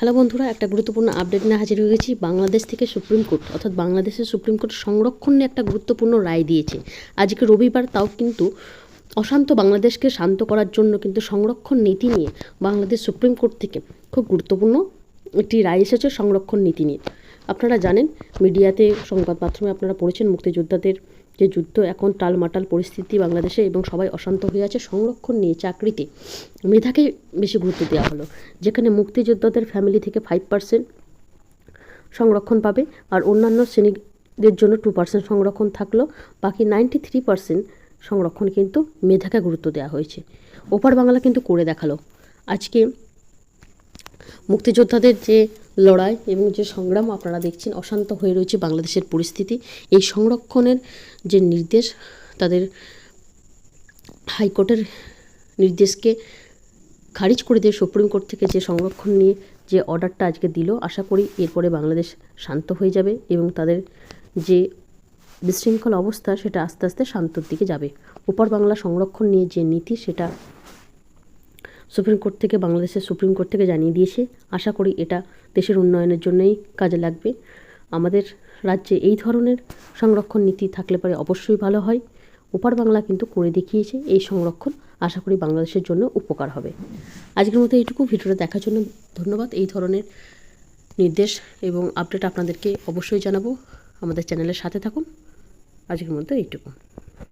Hello বন্ধুরা, একটা গুরুত্বপূর্ণ আপডেট নিয়ে হাজির হয়ে গেছি। বাংলাদেশ থেকে সুপ্রিম কোর্ট, অর্থাৎ বাংলাদেশের সুপ্রিম কোর্ট সংরক্ষণ নিয়ে একটা গুরুত্বপূর্ণ রায় দিয়েছে। আজকে রবিবার তাও কিন্তু অশান্ত বাংলাদেশকে শান্ত করার জন্য কিন্তু সংরক্ষণ নীতি নিয়ে বাংলাদেশ সুপ্রিম কোর্ট থেকে খুব গুরুত্বপূর্ণ একটি রায় এসেছে সংরক্ষণ নীতি নিয়ে। আপনারা জানেন, মিডিয়াতে সংবাদ মাধ্যমে আপনারা পড়েছেন মুক্তিযোদ্ধাদের যে যুদ্ধ এখন টালমাটাল পরিস্থিতি বাংলাদেশে এবং সবাই অশান্ত হয়ে আছে, সংরক্ষণ নিয়ে চাকরিতে মেধাকে বেশি গুরুত্ব দেওয়া হলো, যেখানে মুক্তিযোদ্ধাদের ফ্যামিলি থেকে ফাইভ পার্সেন্ট সংরক্ষণ পাবে আর অন্যান্য শ্রেণীদের জন্য টু পার্সেন্ট সংরক্ষণ থাকল, বাকি নাইনটি থ্রি পার্সেন্ট সংরক্ষণ কিন্তু মেধাকে গুরুত্ব দেওয়া হয়েছে। ওপার বাংলা কিন্তু করে দেখাল। আজকে মুক্তিযোদ্ধাদের যে লড়াই এবং যে সংগ্রাম আপনারা দেখছেন, অশান্ত হয়ে রয়েছে বাংলাদেশের পরিস্থিতি। এই সংরক্ষণের যে নির্দেশ, তাদের হাইকোর্টের নির্দেশকে খারিজ করে দিয়ে সুপ্রিম কোর্ট থেকে যে সংরক্ষণ নিয়ে যে অর্ডারটা আজকে দিল, আশা করি এরপরে বাংলাদেশ শান্ত হয়ে যাবে এবং তাদের যে বিশৃঙ্খল অবস্থা, সেটা আস্তে আস্তে শান্তর দিকে যাবে। ওপার বাংলা সংরক্ষণ নিয়ে যে নীতি, সেটা সুপ্রিম কোর্ট থেকে, বাংলাদেশের সুপ্রিম কোর্ট থেকে জানিয়ে দিয়েছে। আশা করি এটা দেশের উন্নয়নের জন্যই কাজে লাগবে। আমাদের রাজ্যে এই ধরনের সংরক্ষণ নীতি থাকলে পরে অবশ্যই ভালো হয়। ওপার বাংলা কিন্তু করে দেখিয়েছে এই সংরক্ষণ। আশা করি বাংলাদেশের জন্য উপকার হবে। আজকের মতো এইটুকু। ভিডিওটা দেখার জন্য ধন্যবাদ। এই ধরনের নির্দেশ এবং আপডেট আপনাদেরকে অবশ্যই জানাব। আমাদের চ্যানেলের সাথে থাকুন। আজকের মতো এইটুকু।